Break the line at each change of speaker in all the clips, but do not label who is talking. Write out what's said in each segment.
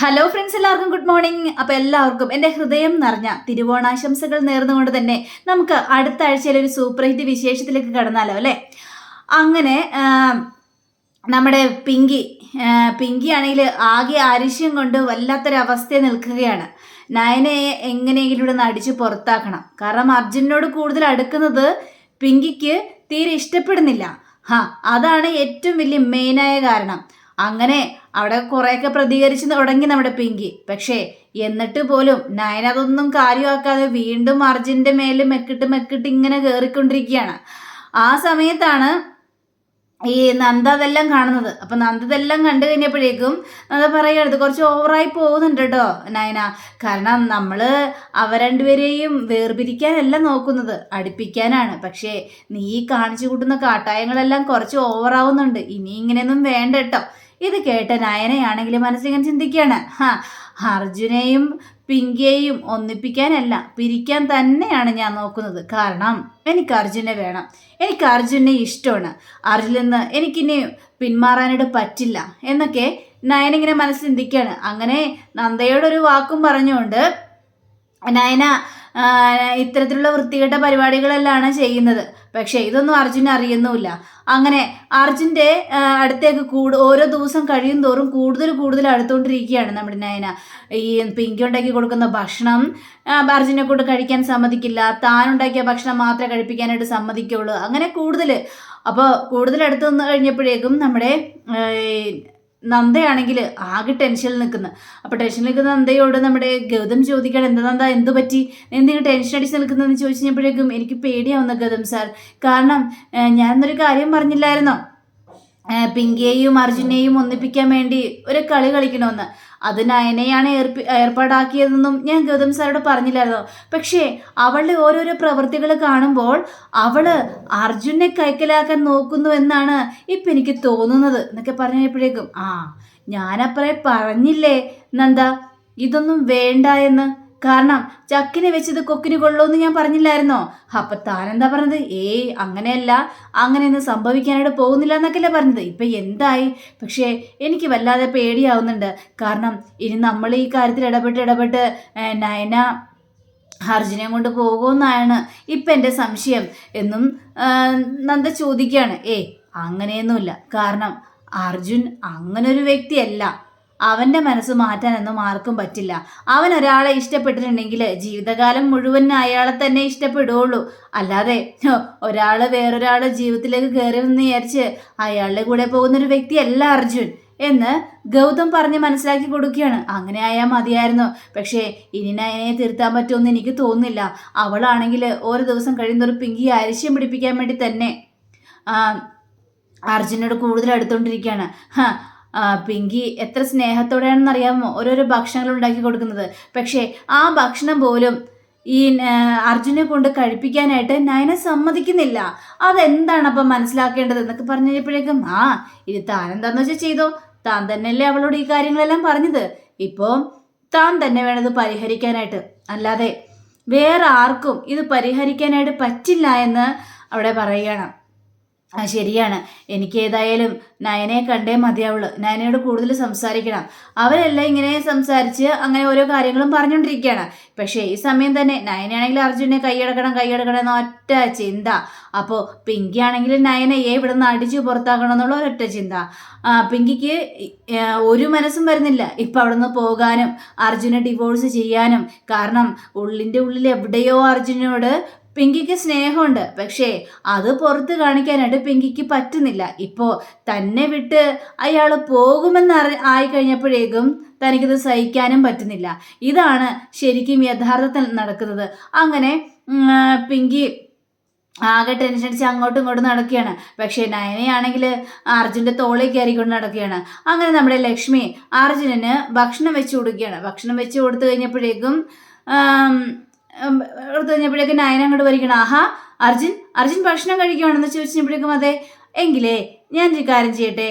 hello friends എല്ലാവർക്കും good morning അപ്പോൾ എല്ലാവർക്കും എന്റെ ഹൃദയം നിറഞ്ഞ തിരുവോണാശംസകൾ നേർന്നുകൊണ്ട് തന്നെ നമുക്ക് അടുത്ത ആഴ്ചയിലെ ഒരു സൂപ്പർ ഹിറ്റ് വിശേഷത്തിലേക്ക് കടന്നാലോ അല്ലേ അങ്ങനെ നമ്മുടെ പിങ്കി പിങ്കി ആണെങ്കിൽ ആകെ ആരിഷ്യം കൊണ്ട് വല്ലാത്തൊരവസ്ഥയെ നിൽക്കുകയാണ് നയനയെ എങ്ങനെയെങ്കിലും ഇവിടെ നിന്ന് അടിച്ചു പുറത്താക്കണം കാരണം അർജുനോട് കൂടുതൽ അടുക്കുന്നത് പിങ്കിക്ക് തീരെ ഇഷ്ടപ്പെടുന്നില്ല ഹാ അതാണ് ഏറ്റവും വലിയ മെയിനായ കാരണം അങ്ങനെ അവിടെ കുറേയൊക്കെ പ്രതികരിച്ച് തുടങ്ങി നമ്മുടെ പിങ്കി പക്ഷേ എന്നിട്ട് പോലും നയൻ അതൊന്നും കാര്യമാക്കാതെ വീണ്ടും അർജുൻ്റെ മേലെ മെക്കിട്ട് മെക്കിട്ട് ഇങ്ങനെ കയറിക്കൊണ്ടിരിക്കുകയാണ് ആ സമയത്താണ് ഈ നന്ദ അതെല്ലാം കാണുന്നത് അപ്പം നന്ദ ഇതെല്ലാം കണ്ടു കഴിഞ്ഞപ്പോഴേക്കും നന്ദ പറയുകയാണ് കുറച്ച് ഓവറായി പോകുന്നുണ്ട് കേട്ടോ നയന കാരണം നമ്മൾ അവ രണ്ടുപേരെയും വേർപിരിക്കാനല്ല നോക്കുന്നത് അടുപ്പിക്കാനാണ് പക്ഷേ നീ കാണിച്ചു കൂട്ടുന്ന കാട്ടായങ്ങളെല്ലാം കുറച്ച് ഓവറാവുന്നുണ്ട് ഇനി ഇങ്ങനെയൊന്നും വേണ്ട കേട്ടോ ഇത് കേട്ട നയനയാണെങ്കിൽ മനസ്സിങ്ങനെ ചിന്തിക്കുകയാണ് ഹാ അർജുനെയും പിങ്കിയെയും ഒന്നിപ്പിക്കാനല്ല പിരിക്കാൻ തന്നെയാണ് ഞാൻ നോക്കുന്നത് കാരണം എനിക്ക് അർജുനെ വേണം എനിക്ക് അർജുനെ ഇഷ്ടമാണ് അർജുനിൽ നിന്ന് എനിക്കിനി പിന്മാറാനായിട്ട് പറ്റില്ല എന്നൊക്കെ നയനിങ്ങനെ മനസ്സിൽ ചിന്തിക്കുകയാണ് അങ്ങനെ നന്ദയോടൊരു വാക്കും പറഞ്ഞുകൊണ്ട് നയന ഇത്തരത്തിലുള്ള വൃത്തികെട്ട പരിപാടികളെല്ലാം ചെയ്യുന്നത് പക്ഷേ ഇതൊന്നും അർജുൻ അറിയുന്നുമില്ല അങ്ങനെ അർജുൻ്റെ അടുത്തേക്ക് കൂടു ഓരോ ദിവസം കഴിയും തോറും കൂടുതൽ കൂടുതൽ അടുത്തുകൊണ്ടിരിക്കുകയാണ് നമ്മുടെ നയന ഈ പിങ്കി ഉണ്ടാക്കി കൊടുക്കുന്ന ഭക്ഷണം അർജുനെ കൊണ്ട് കഴിക്കാൻ സമ്മതിക്കില്ല താൻ ഉണ്ടാക്കിയ ഭക്ഷണം മാത്രമേ കഴിപ്പിക്കാനായിട്ട് സമ്മതിക്കുള്ളൂ അങ്ങനെ കൂടുതൽ അപ്പോൾ കൂടുതൽ അടുത്ത് നിന്ന് കഴിഞ്ഞപ്പോഴേക്കും നമ്മുടെ നന്ദയാണെങ്കിൽ ആകെ ടെൻഷനിൽ നിൽക്കുന്നത് അപ്പോൾ ടെൻഷനിൽ നിൽക്കുന്ന നന്ദയോട് നമ്മുടെ ഗൗതം ചോദിക്കണം എന്താ നന്ദ എന്ത് പറ്റി എന്തെങ്കിലും ടെൻഷൻ അടിച്ച് നിൽക്കുന്നതെന്ന് ചോദിച്ചു കഴിഞ്ഞപ്പോഴേക്കും എനിക്ക് പേടിയാവുന്ന ഗൗതം സാർ കാരണം ഞാനൊന്നൊരു കാര്യം പറഞ്ഞില്ലായിരുന്നോ പിങ്കിയെയും അർജുനെയും ഒന്നിപ്പിക്കാൻ വേണ്ടി ഒരു കളി കളിക്കണമെന്ന് അത് നയനെയാണ് ഏർപ്പി ഏർപ്പാടാക്കിയതെന്നും ഞാൻ ഗൗതം സാറോട് പറഞ്ഞില്ലായിരുന്നു പക്ഷേ അവളുടെ ഓരോരോ പ്രവൃത്തികൾ കാണുമ്പോൾ അവള് അർജുനെ കൈക്കലാക്കാൻ നോക്കുന്നു എന്നാണ് ഇപ്പം എനിക്ക് തോന്നുന്നത് എന്നൊക്കെ പറഞ്ഞപ്പോഴേക്കും ആ ഞാനപ്പറേ പറഞ്ഞില്ലേ നന്ദ ഇതൊന്നും വേണ്ട എന്ന് കാരണം ചക്കിനെ വെച്ചത് കൊക്കിന് കൊള്ളോന്ന് ഞാൻ പറഞ്ഞില്ലായിരുന്നോ അപ്പം താനെന്താ പറഞ്ഞത് ഏയ് അങ്ങനെയല്ല അങ്ങനെയൊന്നും സംഭവിക്കാനായിട്ട് പോകുന്നില്ല എന്നൊക്കെയല്ലേ പറഞ്ഞത് ഇപ്പൊ എന്തായി പക്ഷേ എനിക്ക് വല്ലാതെ പേടിയാവുന്നുണ്ട് കാരണം ഇനി നമ്മൾ ഈ കാര്യത്തിൽ ഇടപെട്ട് ഇടപെട്ട് നയന അർജുനെ കൊണ്ട് പോകുമെന്നാണ് ഇപ്പം എൻ്റെ സംശയം എന്നും നന്ദ ചോദിക്കുകയാണ് ഏയ് അങ്ങനെയൊന്നുമില്ല കാരണം അർജുൻ അങ്ങനൊരു വ്യക്തിയല്ല അവൻ്റെ മനസ്സ് മാറ്റാനൊന്നും ആർക്കും പറ്റില്ല അവൻ ഒരാളെ ഇഷ്ടപ്പെട്ടിട്ടുണ്ടെങ്കിൽ ജീവിതകാലം മുഴുവൻ അയാളെ തന്നെ ഇഷ്ടപ്പെടുകയുള്ളൂ അല്ലാതെ ഒരാൾ വേറൊരാളുടെ ജീവിതത്തിലേക്ക് കയറി എന്ന് വിചാരിച്ച് അയാളുടെ കൂടെ പോകുന്നൊരു വ്യക്തിയല്ല അർജുൻ എന്ന് ഗൗതം പറഞ്ഞ് മനസ്സിലാക്കി കൊടുക്കുകയാണ് അങ്ങനെ ആയാൽ മതിയായിരുന്നു പക്ഷേ ഇനി നയനയെ തിരുത്താൻ പറ്റുമെന്ന് എനിക്ക് തോന്നുന്നില്ല അവളാണെങ്കിൽ ഓരോ ദിവസം കഴിയുന്നൊരു പിങ്കി അരിശ്യം പിടിപ്പിക്കാൻ വേണ്ടി തന്നെ അർജുനോട് കൂടുതൽ അടുത്തോണ്ടിരിക്കുകയാണ് പിങ്കി എത്ര സ്നേഹത്തോടെയാണെന്ന് അറിയാമോ ഓരോരോ ഭക്ഷണങ്ങൾ ഉണ്ടാക്കി കൊടുക്കുന്നത് പക്ഷേ ആ ഭക്ഷണം പോലും ഈ അർജുനെ കൊണ്ട് കഴിപ്പിക്കാനായിട്ട് നയന സമ്മതിക്കുന്നില്ല അതെന്താണ് അപ്പം മനസ്സിലാക്കേണ്ടത് എന്നൊക്കെ പറഞ്ഞു കഴിഞ്ഞപ്പോഴേക്കും ആ ഇത് താൻ എന്താണെന്ന് വെച്ചാൽ ചെയ്തോ താൻ തന്നെയല്ലേ അവളോട് ഈ കാര്യങ്ങളെല്ലാം പറഞ്ഞത് ഇപ്പോൾ താൻ തന്നെ വേണത് പരിഹരിക്കാനായിട്ട് അല്ലാതെ വേറെ ആർക്കും ഇത് പരിഹരിക്കാനായിട്ട് പറ്റില്ല എന്ന് അവിടെ പറയുകയാണ് ആ ശരിയാണ് എനിക്ക് ഏതായാലും നയനെ കണ്ടേ മതിയാവുള്ളൂ നയനയോട് കൂടുതൽ സംസാരിക്കണം അവരെല്ലാം ഇങ്ങനെ സംസാരിച്ച് അങ്ങനെ ഓരോ കാര്യങ്ങളും പറഞ്ഞുകൊണ്ടിരിക്കുകയാണ് പക്ഷേ ഈ സമയം തന്നെ നയനാണെങ്കിൽ അർജുനെ കൈയടക്കണം കൈയടക്കണം എന്ന ഒറ്റ ചിന്ത അപ്പോൾ പിങ്കി ആണെങ്കിൽ നയനയെ ഇവിടെ നിന്ന് അടിച്ച് പുറത്താക്കണം എന്നുള്ള ഒരൊറ്റ ചിന്ത പിങ്കിക്ക് ഒരു മനസ്സും വരുന്നില്ല ഇപ്പം അവിടെ നിന്ന് പോകാനും അർജുനെ ഡിവോഴ്സ് ചെയ്യാനും കാരണം ഉള്ളിൻ്റെ ഉള്ളിൽ എവിടെയോ അർജുനോട് പിങ്കിക്ക് സ്നേഹമുണ്ട് പക്ഷേ അത് പുറത്ത് കാണിക്കാനായിട്ട് പിങ്കിക്ക് പറ്റുന്നില്ല ഇപ്പോൾ തന്നെ വിട്ട് അയാൾ പോകുമെന്ന് അറി ആയിക്കഴിഞ്ഞപ്പോഴേക്കും തനിക്കിത് സഹിക്കാനും പറ്റുന്നില്ല ഇതാണ് ശരിക്കും യഥാർത്ഥത്തിൽ നടക്കുന്നത് അങ്ങനെ പിങ്കി ആകെ ടെൻഷൻ അടിച്ച് അങ്ങോട്ടും ഇങ്ങോട്ടും നടക്കുകയാണ് പക്ഷേ നയനയാണെങ്കിൽ അർജുൻ്റെ തോളിൽ കയറിക്കൊണ്ട് നടക്കുകയാണ് അങ്ങനെ നമ്മുടെ ലക്ഷ്മി അർജുനന് ഭക്ഷണം വെച്ച് കൊടുക്കുകയാണ് ഭക്ഷണം വെച്ച് കൊടുത്തു കഴിഞ്ഞപ്പോഴേക്കും എടുത്തു കഴിഞ്ഞപ്പോഴേക്കും നയന അങ്ങോട്ട് വരിക്കണം ആഹാ അർജുൻ അർജുൻ ഭക്ഷണം കഴിക്കുവാണെന്ന് ചോദിച്ചപ്പോഴേക്കും അതെ എങ്കിലേ ഞാൻ കാര്യം ചെയ്യട്ടെ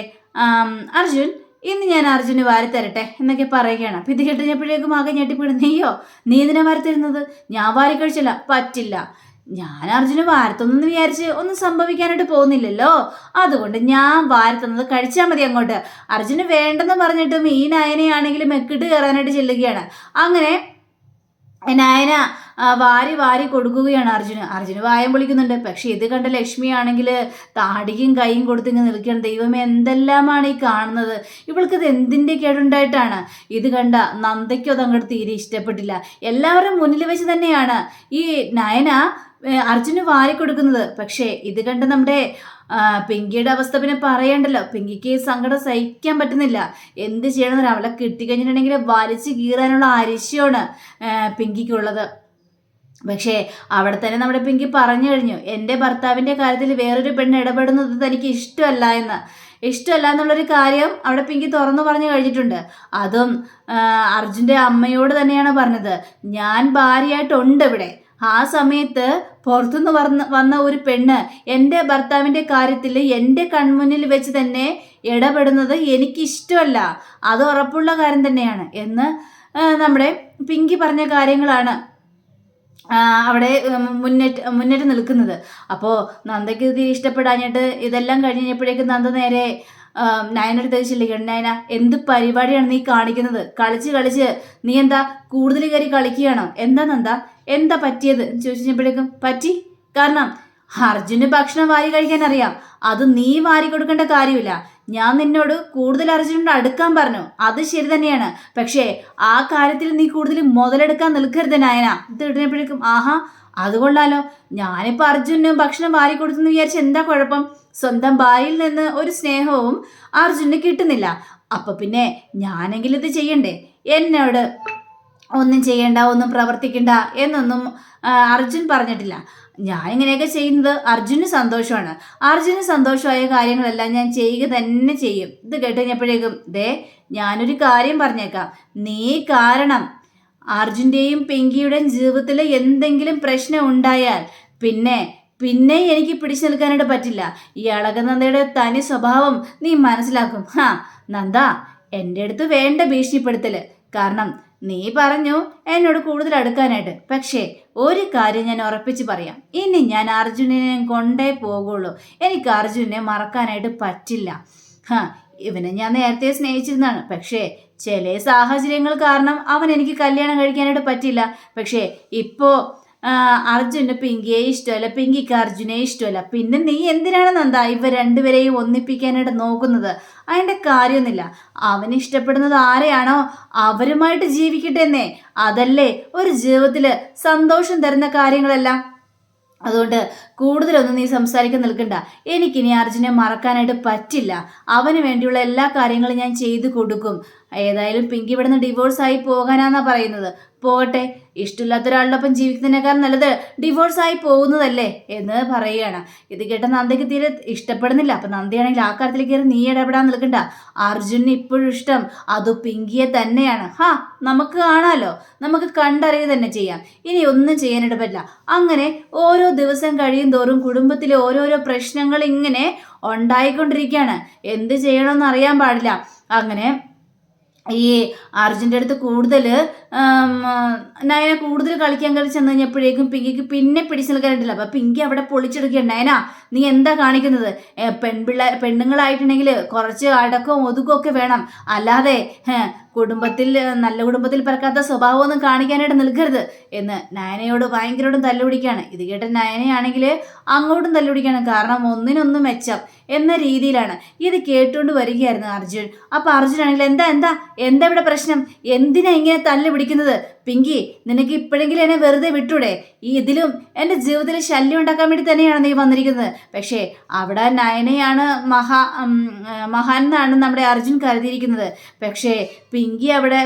അർജുൻ ഇന്ന് ഞാൻ അർജുന് വാരി തരട്ടെ എന്നൊക്കെ പറയുകയാണ് അപ്പം ഇത് കേട്ടുകഴിഞ്ഞപ്പോഴേക്കും ആകെ ഞെട്ടിപ്പിടുന്ന നീയോ നീ ഇതിനെ വാരി തരുന്നത് ഞാൻ വാരി കഴിച്ചില്ല പറ്റില്ല ഞാൻ അർജുന് വാരത്തൊന്നും വിചാരിച്ച് ഒന്നും സംഭവിക്കാനായിട്ട് പോകുന്നില്ലല്ലോ അതുകൊണ്ട് ഞാൻ വാരത്തുന്നത് കഴിച്ചാൽ മതി അങ്ങോട്ട് അർജുന് വേണ്ടെന്ന് പറഞ്ഞിട്ടും ഈ നയനയാണെങ്കിൽ മെക്കിട്ട് കയറാനായിട്ട് ചെല്ലുകയാണ് അങ്ങനെ നയന വാരി വാരി കൊടുക്കുകയാണ് അർജുന് അർജുന് വായം പൊളിക്കുന്നുണ്ട് പക്ഷെ ഇത് കണ്ട ലക്ഷ്മിയാണെങ്കിൽ താടിയും കൈയും കൊടുത്തിങ്ങ് നിൽക്കുകയാണ് ദൈവമേ എന്തെല്ലാമാണ് ഈ കാണുന്നത് ഇവൾക്കിത് എന്തിൻ്റെ കേടുണ്ടായിട്ടാണ് ഇത് കണ്ട നന്ദയ്ക്കോ അങ്ങോട്ട് തീരെ ഇഷ്ടപ്പെട്ടില്ല എല്ലാവരും മുന്നിൽ വെച്ച് തന്നെയാണ് ഈ നയന അർജുന് വാരിക്കൊടുക്കുന്നത് പക്ഷേ ഇത് കണ്ട് നമ്മുടെ പിങ്കിയുടെ അവസ്ഥ പിന്നെ പറയണ്ടല്ലോ പിങ്കിക്ക് സങ്കടം സഹിക്കാൻ പറ്റുന്നില്ല എന്ത് ചെയ്യണമെന്ന് അവളെ കിട്ടിക്കഴിഞ്ഞിട്ടുണ്ടെങ്കിൽ വലിച്ച് കീറാനുള്ള അരിശയാണ് പിങ്കിക്കുള്ളത് പക്ഷേ അവിടെ തന്നെ നമ്മുടെ പിങ്കി പറഞ്ഞു കഴിഞ്ഞു എൻ്റെ ഭർത്താവിൻ്റെ കാര്യത്തിൽ വേറൊരു പെണ്ണ് ഇടപെടുന്നത് തനിക്ക് ഇഷ്ടമല്ല എന്ന് ഇഷ്ടമല്ല എന്നുള്ളൊരു കാര്യം അവിടെ പിങ്കി തുറന്നു പറഞ്ഞു കഴിഞ്ഞിട്ടുണ്ട് അതും അർജുൻ്റെ അമ്മയോട് തന്നെയാണ് പറഞ്ഞത് ഞാൻ ഭാര്യയായിട്ടുണ്ട് ഇവിടെ ആ സമയത്ത് പുറത്തുനിന്ന് വന്ന വന്ന ഒരു പെണ്ണ് എൻ്റെ ഭർത്താവിൻ്റെ കാര്യത്തിൽ എൻ്റെ കൺമുന്നിൽ വെച്ച് തന്നെ ഇടപെടുന്നത് എനിക്ക് ഇഷ്ടമല്ല അത് ഉറപ്പുള്ള കാര്യം തന്നെയാണ് എന്ന് നമ്മുടെ പിങ്കി പറഞ്ഞ കാര്യങ്ങളാണ് അവിടെ മുന്നേറ്റ് മുന്നിട്ട് നിൽക്കുന്നത് അപ്പോൾ നന്ദയ്ക്ക് തീരെ ഇഷ്ടപ്പെടാഞ്ഞിട്ട് ഇതെല്ലാം കഴിഞ്ഞപ്പോഴേക്കും നന്ദ നേരെ നയനൊരു തെളിച്ചില്ലേക്കാണ് നയന എന്ത് പരിപാടിയാണ് നീ കാണിക്കുന്നത് കളിച്ച് കളിച്ച് നീ എന്താ കൂടുതൽ കയറി കളിക്കുകയാണോ എന്താ നന്ദ എന്താ പറ്റിയത് ചോദിച്ചപ്പോഴേക്കും പറ്റി കാരണം അർജുന് ഭക്ഷണം വാരി കഴിക്കാൻ അറിയാം അത് നീ വാരി കൊടുക്കേണ്ട കാര്യമില്ല ഞാൻ നിന്നോട് കൂടുതൽ അർജുനോട് അടുക്കാൻ പറഞ്ഞു അത് ശരി തന്നെയാണ് പക്ഷേ ആ കാര്യത്തിൽ നീ കൂടുതൽ മുതലെടുക്കാൻ നിൽക്കരുത് നായന ഇത് ഇടുന്നപ്പോഴേക്കും ആഹാ അത് ഞാനിപ്പോൾ അർജുനും ഭക്ഷണം വാരി കൊടുത്തെന്ന് വിചാരിച്ച എന്താ കുഴപ്പം സ്വന്തം ഭാര്യയിൽ നിന്ന് ഒരു സ്നേഹവും അർജുനന് കിട്ടുന്നില്ല അപ്പൊ പിന്നെ ഞാനെങ്കിലും ഇത് ചെയ്യണ്ടേ എന്നോട് ഒന്നും ചെയ്യണ്ട ഒന്നും പ്രവർത്തിക്കണ്ട എന്നൊന്നും അർജുൻ പറഞ്ഞിട്ടില്ല ഞാൻ ഇങ്ങനെയൊക്കെ ചെയ്യുന്നത് അർജുന് സന്തോഷമാണ് അർജുന് സന്തോഷമായ കാര്യങ്ങളെല്ലാം ഞാൻ ചെയ്യുക തന്നെ ചെയ്യും ഇത് കേട്ട് കഴിഞ്ഞപ്പോഴേക്കും ദേ ഞാനൊരു കാര്യം പറഞ്ഞേക്കാം നീ കാരണം അർജുൻ്റെയും പിങ്കിയുടെയും ജീവിതത്തിൽ എന്തെങ്കിലും പ്രശ്നം ഉണ്ടായാൽ പിന്നെ പിന്നെ എനിക്ക് പിടിച്ചു നിൽക്കാനായിട്ട് പറ്റില്ല ഈ അളകനന്ദയുടെ തനി സ്വഭാവം നീ മനസ്സിലാക്കും ഹാ നന്ദ എൻ്റെ അടുത്ത് വേണ്ട ഭീഷണിപ്പെടുത്തൽ കാരണം നീ പറഞ്ഞു എന്നോട് കൂടുതൽ അടുക്കാനായിട്ട് പക്ഷേ ഒരു കാര്യം ഞാൻ ഉറപ്പിച്ച് പറയാം ഇനി ഞാൻ അർജുനനെ കൊണ്ടേ പോകുള്ളൂ എനിക്ക് അർജുനനെ മറക്കാനായിട്ട് പറ്റില്ല ഹാ ഇവനെ ഞാൻ നേരത്തെ സ്നേഹിച്ചിരുന്നതാണ് പക്ഷേ ചില സാഹചര്യങ്ങൾ കാരണം അവൻ എനിക്ക് കല്യാണം കഴിക്കാനായിട്ട് പറ്റില്ല പക്ഷേ ഇപ്പോൾ അർജുന് പിങ്കിയെ ഇഷ്ടമല്ല പിങ്കിക്ക് അർജുനെ ഇഷ്ടമല്ല പിന്നെ നീ എന്തിനാണ് നന്ദ ഇവ രണ്ടുപേരെയും ഒന്നിപ്പിക്കാനായിട്ട് നോക്കുന്നത് അതിൻ്റെ കാര്യമൊന്നുമില്ല അവൻ ഇഷ്ടപ്പെടുന്നത് ആരെയാണോ അവരുമായിട്ട് ജീവിക്കട്ടെ എന്നേ അതല്ലേ ഒരു ജീവിതത്തിൽ സന്തോഷം തരുന്ന കാര്യങ്ങളെല്ലാം അതുകൊണ്ട് കൂടുതലൊന്നും നീ സംസാരിക്കാൻ നിൽക്കണ്ട എനിക്കിനി അർജുനെ മറക്കാനായിട്ട് പറ്റില്ല അവന് വേണ്ടിയുള്ള എല്ലാ കാര്യങ്ങളും ഞാൻ ചെയ്തു കൊടുക്കും ഏതായാലും പിങ്കി ഇവിടെ നിന്ന് ഡിവോഴ്സ് ആയി പോകാനാന്നാ പറയുന്നത് പോകട്ടെ ഇഷ്ടമില്ലാത്ത ഒരാളോടൊപ്പം ജീവിക്കുന്നതിനേക്കാൾ നല്ലത് ഡിവോഴ്സ് ആയി പോകുന്നതല്ലേ എന്ന് പറയുകയാണ് ഇത് കേട്ട നന്ദയ്ക്ക് തീരെ ഇഷ്ടപ്പെടുന്നില്ല അപ്പം നന്ദിയാണെങ്കിൽ ആ കാര്യത്തിൽ കയറി നീ ഇടപെടാൻ നിൽക്കണ്ട അർജുന് ഇപ്പോഴും ഇഷ്ടം അത് പിങ്കിയെ തന്നെയാണ് ഹാ നമുക്ക് കാണാലോ നമുക്ക് കണ്ടറിയുക തന്നെ ചെയ്യാം ഇനി ഒന്നും ചെയ്യാനായിട്ട് അങ്ങനെ ഓരോ ദിവസം കഴിയും തോറും കുടുംബത്തിലെ ഓരോരോ പ്രശ്നങ്ങൾ ഇങ്ങനെ ഉണ്ടായിക്കൊണ്ടിരിക്കുകയാണ് എന്ത് ചെയ്യണമെന്ന് അറിയാൻ പാടില്ല അങ്ങനെ ഈ അർജുൻ്റെ അടുത്ത് കൂടുതൽ നയന കൂടുതൽ കളിക്കാൻ കളി ചെന്ന് കഴിഞ്ഞപ്പോഴേക്കും പിങ്കിക്ക് പിന്നെ പിടിച്ചു നിൽക്കാൻ അപ്പോൾ അപ്പം പിങ്കി അവിടെ പൊളിച്ചെടുക്കുകയാണ് നയന നീ എന്താ കാണിക്കുന്നത് പെൺപിള്ള പെണ്ണുങ്ങളായിട്ടുണ്ടെങ്കിൽ കുറച്ച് അടക്കവും ഒതുക്കവും ഒക്കെ വേണം അല്ലാതെ കുടുംബത്തിൽ നല്ല കുടുംബത്തിൽ പിറക്കാത്ത ഒന്നും കാണിക്കാനായിട്ട് നിൽക്കരുത് എന്ന് നയനയോട് ഭയങ്കരോടും തല്ലുപിടിക്കുകയാണ് ഇത് കേട്ട നയനയാണെങ്കിൽ അങ്ങോട്ടും തല്ലുപിടിക്കുകയാണ് കാരണം ഒന്നിനൊന്നും മെച്ചം എന്ന രീതിയിലാണ് ഇത് കേട്ടുകൊണ്ട് വരികയായിരുന്നു അർജുൻ അപ്പോൾ അർജുൻ ആണെങ്കിൽ എന്താ എന്താ എന്താ ഇവിടെ പ്രശ്നം എന്തിനാ ഇങ്ങനെ തല്ലുപിടിക്കുന്നത് പിങ്കി നിനക്ക് ഇപ്പോഴെങ്കിലും എന്നെ വെറുതെ വിട്ടൂടെ ഈ ഇതിലും എൻ്റെ ജീവിതത്തിൽ ശല്യം ഉണ്ടാക്കാൻ വേണ്ടി തന്നെയാണ് നീ വന്നിരിക്കുന്നത് പക്ഷേ അവിടെ നയനയാണ് മഹാ മഹാൻ എന്നാണ് നമ്മുടെ അർജുൻ കരുതിയിരിക്കുന്നത് പക്ഷേ പിങ്കി അവിടെ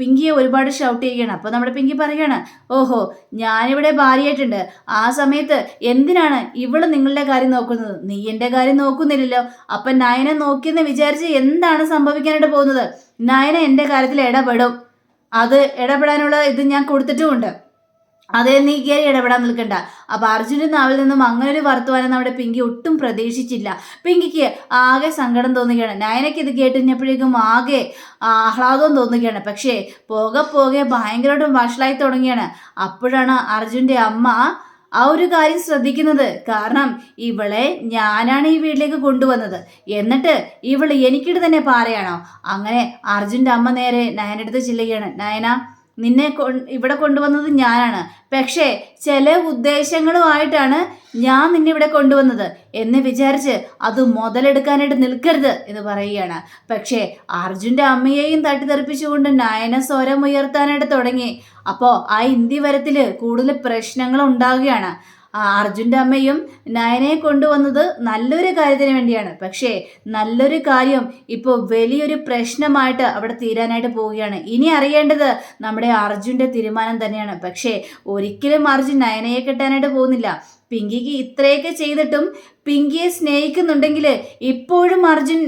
പിങ്കിയെ ഒരുപാട് ഷൗട്ട് ചെയ്യുകയാണ് അപ്പോൾ നമ്മുടെ പിങ്കി പറയുകയാണ് ഓഹോ ഞാനിവിടെ ഭാര്യയായിട്ടുണ്ട് ആ സമയത്ത് എന്തിനാണ് ഇവള് നിങ്ങളുടെ കാര്യം നോക്കുന്നത് നീ എൻ്റെ കാര്യം നോക്കുന്നില്ലല്ലോ അപ്പം നയനെ നോക്കിയെന്ന് വിചാരിച്ച് എന്താണ് സംഭവിക്കാനായിട്ട് പോകുന്നത് നയന എൻ്റെ കാര്യത്തിൽ ഇടപെടും അത് ഇടപെടാനുള്ള ഇത് ഞാൻ കൊടുത്തിട്ടുമുണ്ട് അതേ നീ കയറി ഇടപെടാൻ നിൽക്കണ്ട അപ്പോൾ അർജുനൻ നാവിൽ നിന്നും അങ്ങനെ ഒരു വർത്തമാനം നമ്മുടെ പിങ്കി ഒട്ടും പ്രതീക്ഷിച്ചില്ല പിങ്കിക്ക് ആകെ സങ്കടം തോന്നുകയാണ് നയനയ്ക്ക് ഇത് കേട്ടുകഴിഞ്ഞപ്പോഴേക്കും ആകെ ആഹ്ലാദവും തോന്നുകയാണ് പക്ഷേ പോകെ പോകെ ഭയങ്കരമായിട്ടും വഷളായി തുടങ്ങിയാണ് അപ്പോഴാണ് അർജുൻ്റെ അമ്മ ആ ഒരു കാര്യം ശ്രദ്ധിക്കുന്നത് കാരണം ഇവളെ ഞാനാണ് ഈ വീട്ടിലേക്ക് കൊണ്ടുവന്നത് എന്നിട്ട് ഇവൾ എനിക്കിട്ട് തന്നെ പാറയാണോ അങ്ങനെ അർജുൻ്റെ അമ്മ നേരെ നയനടുത്ത് ചെല്ലുകയാണ് നയന നിന്നെ കൊ ഇവിടെ കൊണ്ടുവന്നത് ഞാനാണ് പക്ഷേ ചില ഉദ്ദേശങ്ങളുമായിട്ടാണ് ഞാൻ നിന്നെ ഇവിടെ കൊണ്ടുവന്നത് എന്ന് വിചാരിച്ച് അത് മുതലെടുക്കാനായിട്ട് നിൽക്കരുത് എന്ന് പറയുകയാണ് പക്ഷേ അർജുൻ്റെ അമ്മയെയും തട്ടിത്തെറിപ്പിച്ചുകൊണ്ട് നയന സ്വരം ഉയർത്താനായിട്ട് തുടങ്ങി അപ്പോൾ ആ ഇന്ത്യ വരത്തിൽ കൂടുതൽ പ്രശ്നങ്ങൾ ഉണ്ടാവുകയാണ് അർജുൻ്റെ അമ്മയും നയനയെ കൊണ്ടുവന്നത് നല്ലൊരു കാര്യത്തിന് വേണ്ടിയാണ് പക്ഷേ നല്ലൊരു കാര്യം ഇപ്പോൾ വലിയൊരു പ്രശ്നമായിട്ട് അവിടെ തീരാനായിട്ട് പോവുകയാണ് ഇനി അറിയേണ്ടത് നമ്മുടെ അർജുൻ്റെ തീരുമാനം തന്നെയാണ് പക്ഷേ ഒരിക്കലും അർജുൻ നയനയെ കിട്ടാനായിട്ട് പോകുന്നില്ല പിങ്കിക്ക് ഇത്രയൊക്കെ ചെയ്തിട്ടും പിങ്കിയെ സ്നേഹിക്കുന്നുണ്ടെങ്കിൽ ഇപ്പോഴും അർജുൻ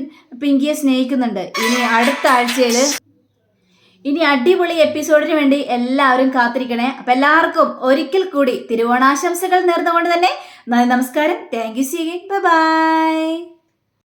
പിങ്കിയെ സ്നേഹിക്കുന്നുണ്ട് ഇനി അടുത്ത ആഴ്ചയിൽ ഇനി അടിപൊളി എപ്പിസോഡിന് വേണ്ടി എല്ലാവരും കാത്തിരിക്കണേ അപ്പൊ എല്ലാവർക്കും ഒരിക്കൽ കൂടി തിരുവോണാശംസകൾ നേർന്നുകൊണ്ട് തന്നെ നന്ദി നമസ്കാരം താങ്ക് യു സി ബൈ